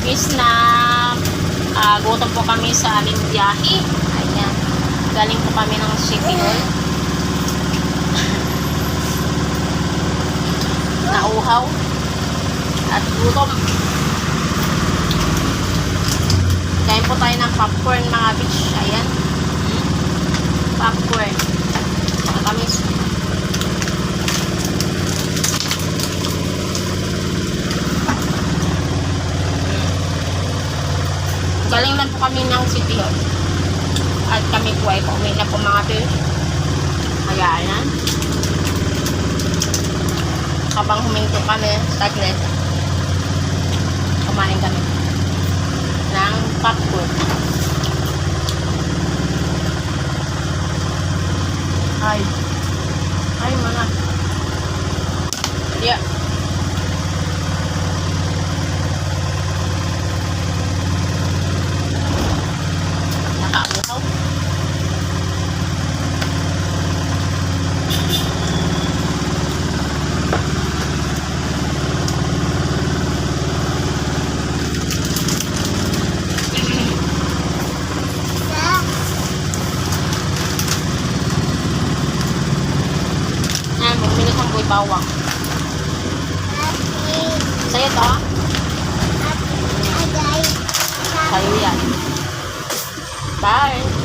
labis na ah, gutom po kami sa aming biyahe. Ayan. Galing po kami ng City Hall. Nauhaw. At gutom. Kain po tayo ng popcorn mga bitch. Ayan. Galing lang po kami ng City Hall. At kami po ay pauwi na po mga fish. Kaya yan. Habang huminto kami, saglit, kumain kami ng popcorn. Ay. Ay, mga. Yeah. Bawang. Sa'yo to? Sa'yo yan. Bye!